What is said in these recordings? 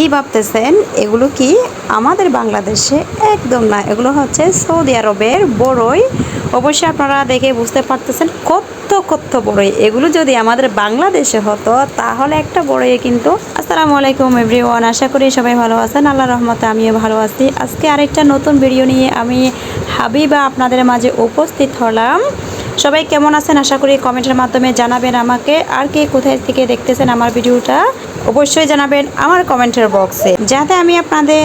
কি ভাবতেছেন? এগুলো কি আমাদের বাংলাদেশে? একদম না। এগুলো হচ্ছে সৌদি আরবের বড়ই অবশ্যই আপনারা দেখে বুঝতে পারতেছেন কত কত বড়ই এগুলো যদি আমাদের বাংলাদেশে হতো, তাহলে একটা বড়ই কিন্তু আসসালামু আলাইকুম, এভরিওয়ান। আশা করি সবাই ভালো আছেন। আল্লাহ রহমতে আমিও ভালো আছি। আজকে আরেকটা নতুন ভিডিও নিয়ে আমি হাবিবা আপনাদের মাঝে উপস্থিত হলাম। সবাই কেমন আছেন? আশা করি কমেন্টের মাধ্যমে জানাবেন আমাকে। আর কে কোথায় থেকে দেখতেছেন আমার ভিডিওটা, অবশ্যই জানাবেন আমার কমেন্টের বক্সে। যাতে আমি আপনাদের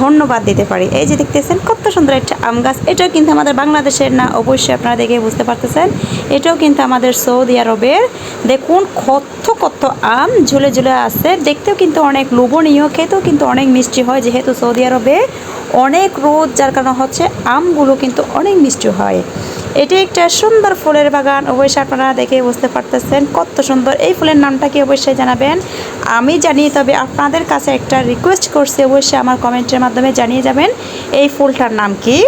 ধন্যবাদ দিতে পারি। এই যে দেখতেছেন, কত সুন্দর একটা আম গাছ। এটাও কিন্তু আমাদের বাংলাদেশের না, অবশ্যই আপনারা দেখে বুঝতে পারতেছেন। এটাও কিন্তু আমাদের সৌদি আরবের। দেখুন, কত কত আম ঝুলে ঝুলে আছে। দেখতেও কিন্তু অনেক লোভনীয়, খেতেও কিন্তু অনেক মিষ্টি হয়, যেহেতু সৌদি আরবে অনেক রোদ, যার কারণে হচ্ছে আমগুলো কিন্তু অনেক মিষ্টি হয়। এটি একটা সুন্দর ফুলের বাগান। অবশ্যই আপনারা দেখে বুঝতে পারতেছেন কত সুন্দর। এই ফুলের নামটা কি অবশ্যই জানাবেন? আমি জানি, তবে আপনাদের কাছে একটা রিকোয়েস্ট করছি, অবশ্যই আমার কমেন্টের মাধ্যমে জানিয়ে যাবেন এই ফুলটার নাম কি।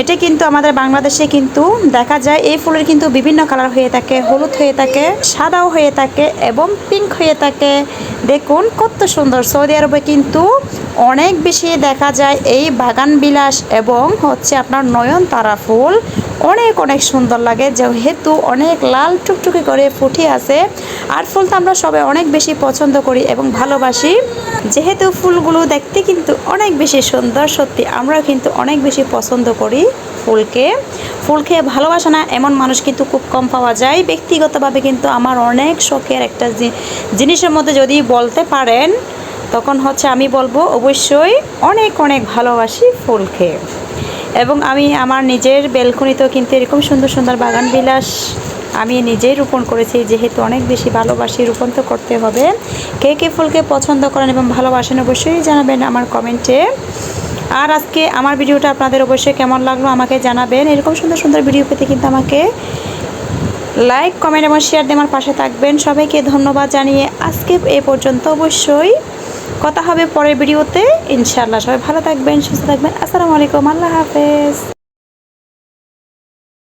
এটা কিন্তু আমাদের বাংলাদেশে কিন্তু দেখা যায়, এই ফুলের কিন্তু বিভিন্ন কালার হয়ে থাকে, হলুদ হয়ে থাকে, সাদাও হয়ে থাকে এবং পিঙ্ক হয়ে থাকে। দেখুন কত সুন্দর। সৌদি আরবে কিন্তু অনেক বেশি দেখা যায় এই বাগান বিলাস এবং হচ্ছে আপনার নয়নতারা ফুল। অনেক অনেক সুন্দর লাগে। যেহেতু অনেক লাল টুকটুকি করে ফুটে আছে, আর ফুল তো আমরা সবাই অনেক বেশি পছন্দ করি এবং ভালোবাসি। যেহেতু ফুলগুলো দেখতে কিন্তু অনেক বেশি সুন্দর, সত্যি আমরা কিন্তু অনেক বেশি পছন্দ করি ফুলকে। ফুল খেয়ে ভালোবাসে না, এমন মানুষ কিন্তু খুব কম পাওয়া যায়। ব্যক্তিগতভাবে কিন্তু আমার অনেক শখের একটা জিনিসের মধ্যে যদি বলতে পারেন, তখন হচ্ছে আমি বলব অবশ্যই অনেক অনেক ভালোবাসি ফুল খেয়ে এবং আমি আমার নিজের বেলকনিতেও কিন্তু এরকম সুন্দর সুন্দর বাগান বিলাস আমি নিজেই রোপণ করেছি, যেহেতু অনেক বেশি ভালোবাসি রোপণ তো করতে হবে। কে কে ফুলকে পছন্দ করেন এবং ভালোবাসেন অবশ্যই জানাবেন আমার কমেন্টে। আর আজকে আমার ভিডিওটা আপনাদের অবশ্যই কেমন লাগল আমাকে জানাবেন। এরকম সুন্দর সুন্দর ভিডিও পেতে কিন্তু আমাকে লাইক, কমেন্ট এবং শেয়ার দিয়ে আমার পাশে থাকবেন। সবাইকে ধন্যবাদ জানিয়ে আজকে এ পর্যন্ত অবশ্যই কথা হবে পরের ভিডিওতে। ইনশাআল্লাহ সবাই ভালো থাকবেন সুস্থ থাকবেন। আসসালামু আলাইকুম আল্লাহ হাফেজ।